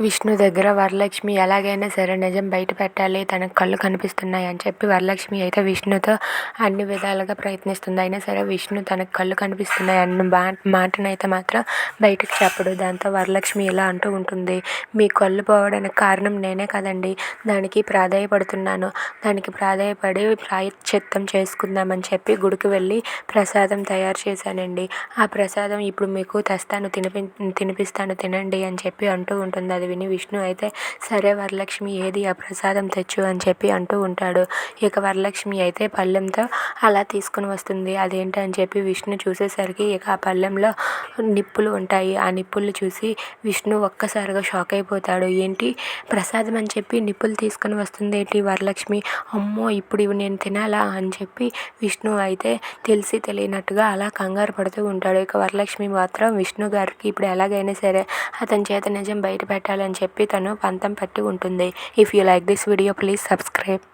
విష్ణు దగ్గర వరలక్ష్మి ఎలాగైనా సరే నిజం బయట పెట్టాలి తనకు కళ్ళు కనిపిస్తున్నాయి అని చెప్పి వరలక్ష్మి అయితే విష్ణుతో అన్ని విధాలుగా ప్రయత్నిస్తుంది. అయినా సరే విష్ణు తనకు కళ్ళు కనిపిస్తున్నాయి అన్న బా మాటనైతే మాత్రం బయటకు చెప్పడు. దాంతో వరలక్ష్మి ఇలా అంటూ ఉంటుంది. మీ కళ్ళు పోవడానికి కారణం నేనే కదండి. దానికి ప్రాధాయపడుతున్నాను. దానికి ప్రాధాయపడి ప్రాయశ్చిత్తం చేసుకుందామని చెప్పి గుడికి వెళ్ళి ప్రసాదం తయారు చేశానండి. ఆ ప్రసాదం ఇప్పుడు మీకు తెస్తాను తినిపి తినిపిస్తాను తినండి అని చెప్పి అంటూ ఉంటుంది. అది విని విష్ణు అయితే సరే వరలక్ష్మి ఏది ఆ ప్రసాదం తెచ్చు అని చెప్పి అంటూ ఉంటాడు. ఇక వరలక్ష్మి అయితే పళ్ళెంతో అలా తీసుకుని వస్తుంది. అదేంటి అని చెప్పి విష్ణు చూసేసరికి ఇక ఆ పళ్ళెంలో నిప్పులు ఉంటాయి. ఆ నిప్పులు చూసి విష్ణు ఒక్కసారిగా షాక్ అయిపోతాడు. ఏంటి? ప్రసాదం అని చెప్పి నిప్పులు తీసుకుని వస్తుంది ఏంటి వరలక్ష్మి? అమ్మో ఇప్పుడు ఇవి నేను తినాలా అని చెప్పి విష్ణు అయితే తెలిసి తెలియనట్టుగా అలా కంగారు పడుతూ ఉంటాడు. ఇక వరలక్ష్మి మాత్రం విష్ణు గారికి ఇప్పుడు ఎలాగైనా సరే అతని చేత నిజం బయట పెట్టాలని చెప్పి తను పంతం పట్టి ఉంటుంది. If you like this video please subscribe